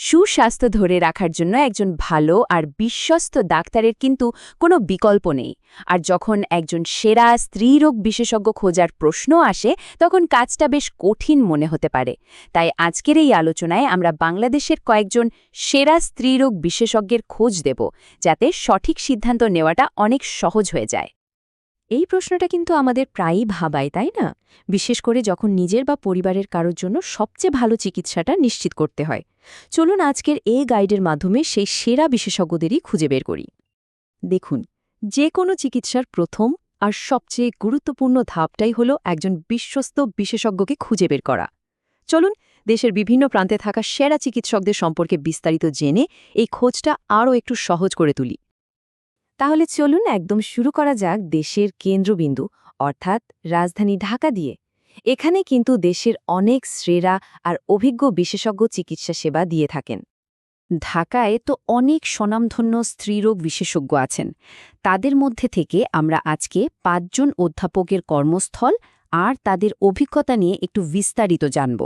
সুস্বাস্থ্য ধরে রাখার জন্য একজন ভালো আর বিশ্বস্ত ডাক্তারের কিন্তু কোনো বিকল্প নেই। আর যখন একজন সেরা স্ত্রীরোগ বিশেষজ্ঞ খোঁজার প্রশ্ন আসে, তখন কাজটা বেশ কঠিন মনে হতে পারে। তাই আজকের এই আলোচনায় আমরা বাংলাদেশের কয়েকজন সেরা স্ত্রীরোগ বিশেষজ্ঞের খোঁজ দেব, যাতে সঠিক সিদ্ধান্ত নেওয়াটা অনেক সহজ হয়ে যায়। এই প্রশ্নটা কিন্তু আমাদের প্রায়ই ভাবায়, তাই না? বিশেষ করে যখন নিজের বা পরিবারের কারোর জন্য সবচেয়ে ভালো চিকিৎসাটা নিশ্চিত করতে হয়। চলুন আজকের এই গাইডের মাধ্যমে সেই সেরা বিশেষজ্ঞদেরই খুঁজে বের করি। দেখুন, যে কোনো চিকিৎসার প্রথম আর সবচেয়ে গুরুত্বপূর্ণ ধাপটাই হল একজন বিশ্বস্ত বিশেষজ্ঞকে খুঁজে বের করা। চলুন দেশের বিভিন্ন প্রান্তে থাকা সেরা চিকিৎসকদের সম্পর্কে বিস্তারিত জেনে এই খোঁজটা আরও একটু সহজ করে তুলি। তাহলে চলুন একদম শুরু করা যাক দেশের কেন্দ্রবিন্দু, অর্থাৎ রাজধানী ঢাকা দিয়ে। এখানে কিন্তু দেশের অনেক শ্রেরা আর অভিজ্ঞ বিশেষজ্ঞ চিকিৎসা সেবা দিয়ে থাকেন। ঢাকায় তো অনেক স্বনামধন্য স্ত্রীরোগ বিশেষজ্ঞ আছেন। তাদের মধ্যে থেকে আমরা আজকে পাঁচজন অধ্যাপকের কর্মস্থল আর তাদের অভিজ্ঞতা নিয়ে একটু বিস্তারিত জানব।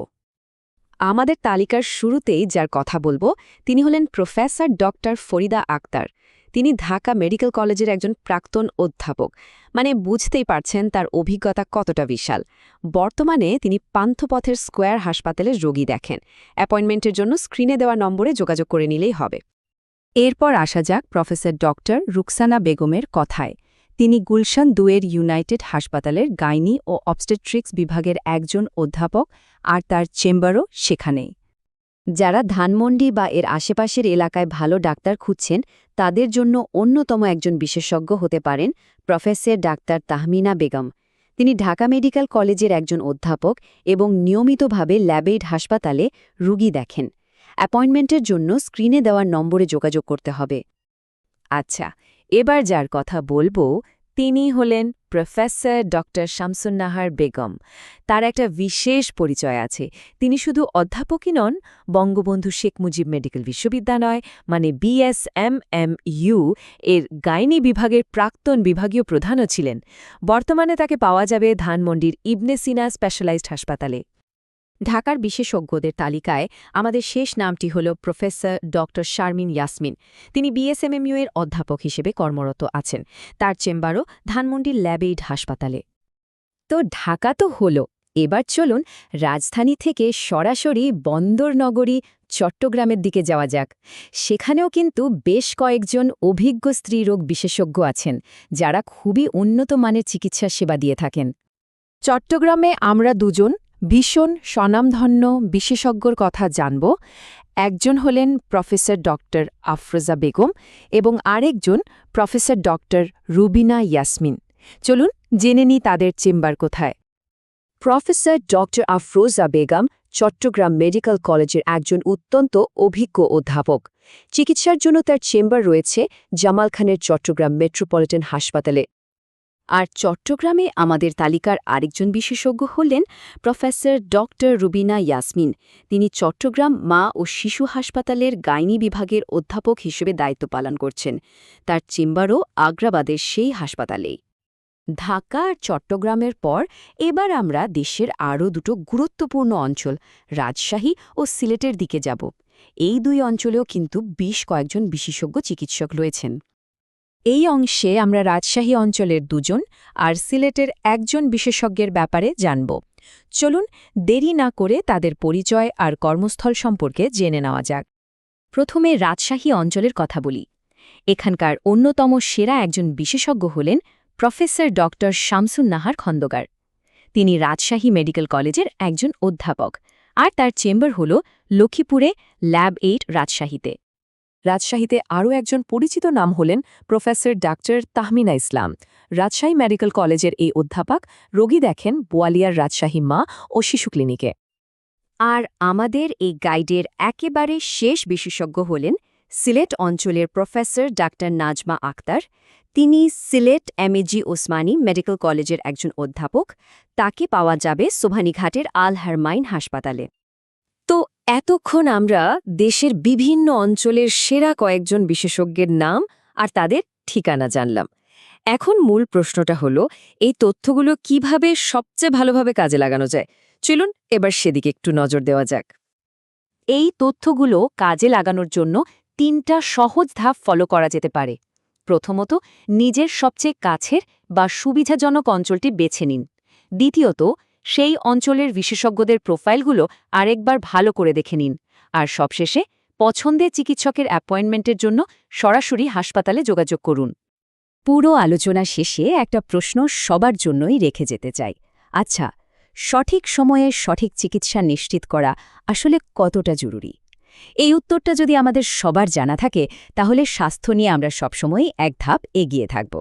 আমাদের তালিকার শুরুতেই যার কথা বলব, তিনি হলেন প্রফেসর ডক্টর ফরিদা আক্তার। তিনি ঢাকা মেডিকেল কলেজের একজন প্রাক্তন অধ্যাপক। মানে বুঝতেই পারছেন তার অভিজ্ঞতা কতটা বিশাল। বর্তমানে তিনি পান্থপথের স্কোয়ার হাসপাতালে রোগী দেখেন। অ্যাপয়েন্টমেন্টের জন্য স্ক্রিনে দেওয়া নম্বরে যোগাযোগ করে নিলেই হবে। এরপর আসা যাক প্রফেসর ডক্টর রুকসানা বেগমের কথায়। তিনি গুলশান দুয়ের ইউনাইটেড হাসপাতালের গাইনি ও অবস্টেট্রিক্স বিভাগের একজন অধ্যাপক, আর তার চেম্বারও সেখানেই। যারা ধানমন্ডি বা এর আশেপাশের এলাকায় ভালো ডাক্তার খুঁজছেন, তাদের জন্য অন্যতম একজন বিশেষজ্ঞ হতে পারেন প্রফেসর ডাক্তার তাহমিনা বেগম। তিনি ঢাকা মেডিকেল কলেজের একজন অধ্যাপক এবং নিয়মিতভাবে ল্যাবেইড হাসপাতালে রুগী দেখেন। অ্যাপয়েন্টমেন্টের জন্য স্ক্রিনে দেওয়ার নম্বরে যোগাযোগ করতে হবে। আচ্ছা এবার যার কথা বলব তিনি হলেন প্রফেসর ডক্টর শামসুন্নাহার বেগম। তার একটা বিশেষ পরিচয় আছে। তিনি শুধু অধ্যাপকই নন, বঙ্গবন্ধু শেখ মুজিব মেডিকেল বিশ্ববিদ্যালয় মানে বিএসএমএমইউ এর গাইনি বিভাগের প্রাক্তন বিভাগীয় প্রধানও ছিলেন। বর্তমানে তাকে পাওয়া যাবে ধানমন্ডির ইবনে সিনা স্পেশালাইজড হাসপাতালে। ঢাকার বিশেষজ্ঞদের তালিকায় আমাদের শেষ নামটি হল প্রফেসর ডক্টর শারমিন ইয়াসমিন। তিনি বিএসএমএমইউ এর অধ্যাপক হিসেবে কর্মরত আছেন। তার চেম্বারও ধানমন্ডির ল্যাবেইড হাসপাতালে। তো ঢাকা তো হল। এবার চলুন রাজধানী থেকে সরাসরি বন্দরনগরী, চট্টগ্রামের দিকে যাওয়া যাক। সেখানেও কিন্তু বেশ কয়েকজন অভিজ্ঞ স্ত্রীরোগ বিশেষজ্ঞ আছেন, যারা খুবই উন্নত মানের চিকিৎসা সেবা দিয়ে থাকেন। চট্টগ্রামে আমরা দুজন ভীষণ স্বনামধন্য বিশেষজ্ঞর কথা জানব। একজন হলেন প্রফেসর ডক্টর আফরোজা বেগম এবং আরেকজন প্রফেসর ডক্টর রুবিনা ইয়াসমিন। চলুন জেনে নিই তাদের চেম্বার কোথায়। Professor doctor Afroza Begum Chittagong medical কলেজের একজন অত্যন্ত অভিজ্ঞ অধ্যাপক। চিকিৎসার জন্য তার চেম্বার রয়েছে জামাল খানের চট্টগ্রাম মেট্রোপলিটন হাসপাতালে। আর চট্টগ্রামে আমাদের তালিকার আরেকজন বিশেষজ্ঞ হলেন প্রফেসর ডক্টর রুবিনা ইয়াসমিন। তিনি চট্টগ্রাম মা ও শিশু হাসপাতালের গাইনি বিভাগের অধ্যাপক হিসেবে দায়িত্ব পালন করছেন। তার চেম্বারও আগ্রাবাদের সেই হাসপাতালেই। ঢাকা আর চট্টগ্রামের পর এবার আমরা দেশের আরও দুটো গুরুত্বপূর্ণ অঞ্চল, রাজশাহী ও সিলেটের দিকে যাব। এই দুই অঞ্চলেও কিন্তু বেশ কয়েকজন বিশেষজ্ঞ চিকিৎসক রয়েছেন। এই অংশে আমরা রাজশাহী অঞ্চলের দুজন আর সিলেটের একজন বিশেষজ্ঞের ব্যাপারে জানব। চলুন দেরি না করে তাদের পরিচয় আর কর্মস্থল সম্পর্কে জেনে নেওয়া যাক। প্রথমে রাজশাহী অঞ্চলের কথা বলি। এখানকার অন্যতম সেরা একজন বিশেষজ্ঞ হলেন প্রফেসর ডক্টর শামসুন্নাহার খন্দকার। তিনি রাজশাহী মেডিকেল কলেজের একজন অধ্যাপক, আর তার চেম্বার হল লক্ষ্মীপুরে ল্যাব এইট রাজশাহীতে। রাজশাহীতে আরও একজন পরিচিত নাম হলেন professor doctor Tahmina Islam. Rajshahi medical কলেজের এই অধ্যাপক রোগী দেখেন বোয়ালিয়ার রাজশাহী মা ও শিশু ক্লিনিকে। আর আমাদের এই গাইডের একেবারে শেষ বিশেষজ্ঞ হলেন সিলেট অঞ্চলের প্রফেসর ডাক্তার নাজমা আক্তার। তিনি সিলেট এমএজি ওসমানী মেডিকেল কলেজের একজন অধ্যাপক। তাকে পাওয়া যাবে সোভানীঘাটের আল হারমাইন হাসপাতালে। তো এতক্ষণ আমরা দেশের বিভিন্ন অঞ্চলের সেরা কয়েকজন বিশেষজ্ঞের নাম আর তাদের ঠিকানা জানলাম। এখন মূল প্রশ্নটা হলো, এই তথ্যগুলো কীভাবে সবচেয়ে ভালোভাবে কাজে লাগানো যায়? চলুন এবার সেদিকে একটু নজর দেওয়া যাক। এই তথ্যগুলো কাজে লাগানোর জন্য তিনটা সহজ ধাপ ফলো করা যেতে পারে। প্রথমত, নিজের সবচেয়ে কাছের বা সুবিধাজনক অঞ্চলটি বেছে নিন। দ্বিতীয়ত সেই অঞ্চলের বিশেষজ্ঞদের প্রোফাইলগুলো আরেকবার ভালো করে দেখে নিন। আর সবশেষে, পছন্দের চিকিৎসকের অ্যাপয়েন্টমেন্টের জন্য সরাসরি হাসপাতালে যোগাযোগ করুন। পুরো আলোচনা শেষে একটা প্রশ্ন সবার জন্যই রেখে যেতে চাই। আচ্ছা সঠিক সময়ে সঠিক চিকিৎসা নিশ্চিত করা আসলে কতটা জরুরি? এই উত্তরটা যদি আমাদের সবার জানা থাকে, তাহলে স্বাস্থ্য নিয়ে আমরা সবসময় এক ধাপ এগিয়ে থাকব।